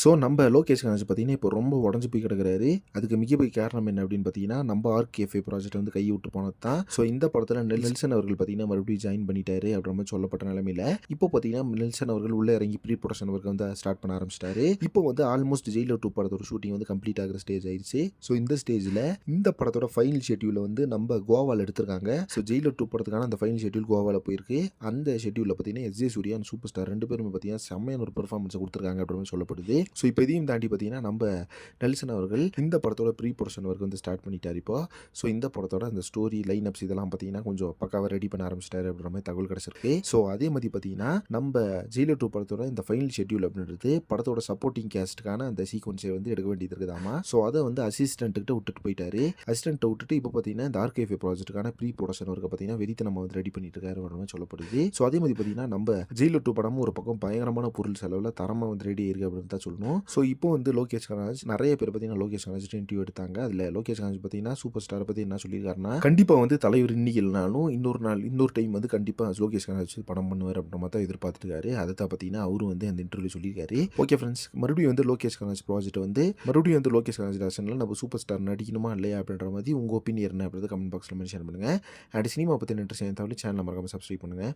So நம்ம லோகேஷ் கணேஷ் பார்த்தீங்கன்னா இப்போ ரொம்ப உடஞ்சு போய் கிடக்குறாரு. அதுக்கு மிகப்பெரிய காரணம் என்ன அப்படின்னு பார்த்தீங்கன்னா நம்ம ஆர்கேஎஃப்ஏ ப்ராஜெக்ட் வந்து கை விட்டு போனது தான். ஸோ இந்த படத்தில் நெல்சன் அவர்கள் பார்த்தீங்கன்னா மறுபடியும் ஜாயின் பண்ணிட்டாரு அப்படின்ற மாதிரி சொல்லப்பட்ட நிலமையில இப்போ பார்த்தீங்கன்னா நெல்சன் அவர்கள் உள்ள இறங்கி ப்ரீ ப்ரொடக்ஷன் ஒர்க் வந்து ஸ்டார்ட் பண்ண ஆரம்பிச்சிட்டாரு. இப்போ வந்து ஆல்மோஸ்ட் ஜெயிலர் டூ படத்தோட ஷூட்டிங் வந்து கம்ப்ளீட் ஆகிற ஸ்டேஜ் ஆயிடுச்சு. ஸோ இந்த ஸ்டேஜில் இந்த படத்தோட ஃபைனல் ஷெட்யூலில் வந்து நம்ம கோவாவில் எடுத்திருக்காங்க. ஸோ ஜெயிலர் டூ படத்துக்கான அந்த ஃபைனல் ஷெட்யூல் கோவாவில் போயிருக்கு. அந்த ஷெட்யூலில் பார்த்தீங்கன்னா S J Suryah super star ரெண்டு பேருமே பார்த்தீங்கன்னா செம்மையான ஒரு பெர்ஃபார்மன்ஸை கொடுத்துருக்காங்க அப்படின்னு சொல்லப்படுது. ஸோ இப்போ இதையும் தாண்டி பார்த்தீங்கன்னா நம்ம நெல்சன் அவர்கள் இந்த படத்தோட ப்ரீ ப்ரொடக்ஷன் ஒர்க் வந்து ஸ்டார்ட் பண்ணிட்டார் இப்போ. ஸோ இந்த படத்தோட அந்த ஸ்டோரி லைன் அப்ஸ் இதெல்லாம் பார்த்தீங்கன்னா கொஞ்சம் பக்காவாக ரெடி பண்ண ஆரம்பிச்சிட்டாரு அப்படின்ற மாதிரி தகவல் கிடச்சிருக்கு. ஸோ அதே மாதிரி பார்த்தீங்கன்னா நம்ம ஜெயிலர் டூ படத்தோட இந்த ஃபைனல் ஷெட்யூல் அப்படின்றது படத்தோட சப்போர்ட்டிங் கேஸ்ட்டுக்கான அந்த சீக்வன்ஸை வந்து எடுக்க வேண்டியது இருக்குதாமா? ஸோ அதை வந்து அசிஸ்டண்ட்டுக்கிட்ட விட்டுட்டு போயிட்டாரு. அசிஸ்டன்ட்டை விட்டுட்டு இப்போ பார்த்தீங்கன்னா இந்த ஆர்கேஃபே ப்ராஜெக்ட்டுக்கான ப்ரீ ப்ரொடக்ஷன் ஒர்க்கை பார்த்தீங்கன்னா வெறித்த நம்ம வந்து ரெடி பண்ணிட்டு இருக்காரு அப்படின்ற மாதிரி சொல்லப்படுது. ஸோ அதே மாதிரி பார்த்தீங்கன்னா நம்ம ஜெயிலர் டூ படமும் ஒரு பக்கம் பயங்கரமான பொருள் செலவில் தரமாக வந்து ரெடி இருக்கு அப்படின்னு தான் சொல்லணும் ஸோ இப்போ வந்து லோகேஷ் கனராஜ் நிறைய பேர் பார்த்தீங்கன்னா லோகேஷ் கனராஜ் இன்டர்வியூ எடுத்தாங்க. அதில் லோகேஷ் கனராஜ் பார்த்தீங்கன்னா சூப்பர் ஸ்டார் பற்றி என்ன சொல்லியிருக்காருன்னா கண்டிப்பாக வந்து தலைவர் இன்னைக்கு இல்லைனாலும் இன்னொரு நாள் இன்னொரு டைம் வந்து கண்டிப்பாக லோகேஷ் கனராஜ் படம் பண்ணுவார் அப்படின்ற மாதிரி தான் எதிர்பார்த்துருக்காரு. அதை தான் பார்த்தீங்கன்னா அவரும் வந்து அந்த இன்டர்வியூ சொல்லியிருக்காரு. ஓகே ஃப்ரெண்ட்ஸ் மறுபடியும் வந்து லோகேஷ் கனராஜ் ப்ராஜெக்ட் வந்து மறுபடியும் வந்து லோகேஷ் கனராஜ் டேரக்ஷனில் நம்ம சூப்பர் ஸ்டார் நடிக்கணுமா இல்லையா அப்படின்ற மாதிரி உங்கள் ஒப்பீனியன் என்ன அப்படின்றத கமெண்ட் பாக்ஸில் மென்ஷன் பண்ணுங்கள் அண்ட் சினிமா பற்றி இன்ட்ரெஸ்ட் தவிர சேனல் மறக்காமல் சப்ஸ்கிரைப் பண்ணுங்கள்